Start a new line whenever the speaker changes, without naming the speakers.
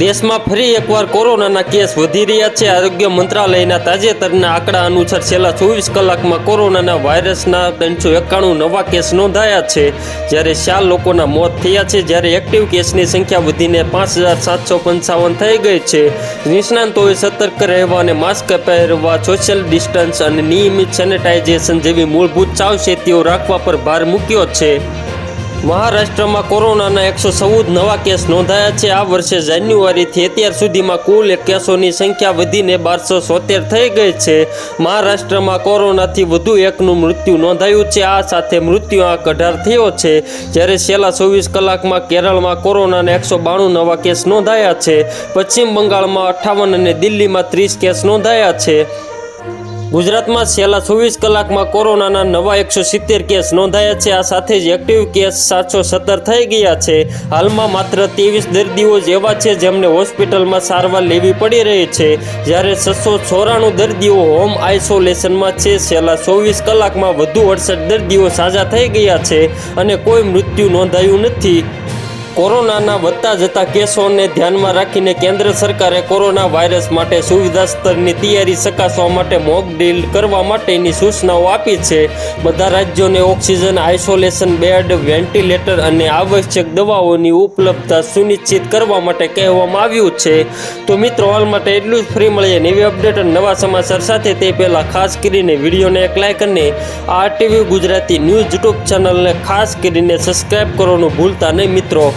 દેશમાં ફરી એકવાર કોરોનાના કેસ વધી રહ્યા છે. આરોગ્ય મંત્રાલયના તાજેતરના આંકડા અનુસાર છેલ્લા ચોવીસ કલાકમાં કોરોનાના વાયરસના ત્રણસો એકાણું નવા કેસ નોંધાયા છે. જ્યારે ચાર લોકોના મોત થયા છે. જ્યારે એક્ટિવ કેસની સંખ્યા વધીને પાંચ હજાર સાતસો પંચાવન થઈ ગઈ છે. નિષ્ણાંતોએ સતર્ક રહેવા અને માસ્ક પહેરવા, સોશિયલ ડિસ્ટન્સ અને નિયમિત સેનેટાઇઝેશન જેવી મૂળભૂત સાવચેતીઓ રાખવા પર ભાર મૂક્યો છે. મહારાષ્ટ્રમાં કોરોનાના એકસો ચૌદ નવા કેસ નોંધાયા છે. આ વર્ષે જાન્યુઆરીથી અત્યાર સુધીમાં કુલ કેસોની સંખ્યા વધીને બારસો સોતેર થઈ ગઈ છે. મહારાષ્ટ્રમાં કોરોનાથી વધુ એકનું મૃત્યુ નોંધાયું છે. આ સાથે મૃત્યુ આંક અઢાર થયો છે. જ્યારે છેલ્લા ચોવીસ કલાકમાં કેરળમાં કોરોનાના એકસો બાણું નવા કેસ નોંધાયા છે. પશ્ચિમ બંગાળમાં અઠ્ઠાવન અને દિલ્હીમાં ત્રીસ કેસ નોંધાયા છે. ગુજરાતમાં છેલ્લા ચોવીસ કલાકમાં કોરોનાના નવા એકસો સિત્તેર કેસ નોંધાયા છે. આ સાથે જ એક્ટિવ કેસ સાતસો સત્તર થઈ ગયા છે. હાલમાં માત્ર ત્રેવીસ દર્દીઓ જ એવા છે જેમને હોસ્પિટલમાં સારવાર લેવી પડી રહી છે. જ્યારે છસો ચોરાણું દર્દીઓ હોમ આઇસોલેશનમાં છે. છેલ્લા ચોવીસ કલાકમાં વધુ અડસઠ દર્દીઓ સાજા થઈ ગયા છે અને કોઈ મૃત્યુ નોંધાયું નથી. કોરોનાના વધતા જતા કેસોને ધ્યાનમાં રાખીને કેન્દ્ર સરકારે કોરોના વાયરસ માટે સુવિધા સ્તરની તૈયારી ચકાસવા માટે મોક ડ્રીલ કરવા માટેની સૂચનાઓ આપી છે. બધા રાજ્યોને ઓક્સિજન આઇસોલેશન બેડ, વેન્ટિલેટર અને આવશ્યક દવાઓની ઉપલબ્ધતા સુનિશ્ચિત કરવા માટે કહેવામાં આવ્યું છે. તો મિત્રો, હાલ માટે એટલું જ. ફ્રી મળીએ નવી અપડેટ અને નવા સમાચાર સાથે. તે પહેલાં ખાસ કરીને વિડીયોને એક લાઇક અને ટીવી ગુજરાતી ન્યૂઝ યુટ્યુબ ચેનલને ખાસ કરીને સબસ્ક્રાઈબ કરવાનું ભૂલતા નહીં મિત્રો.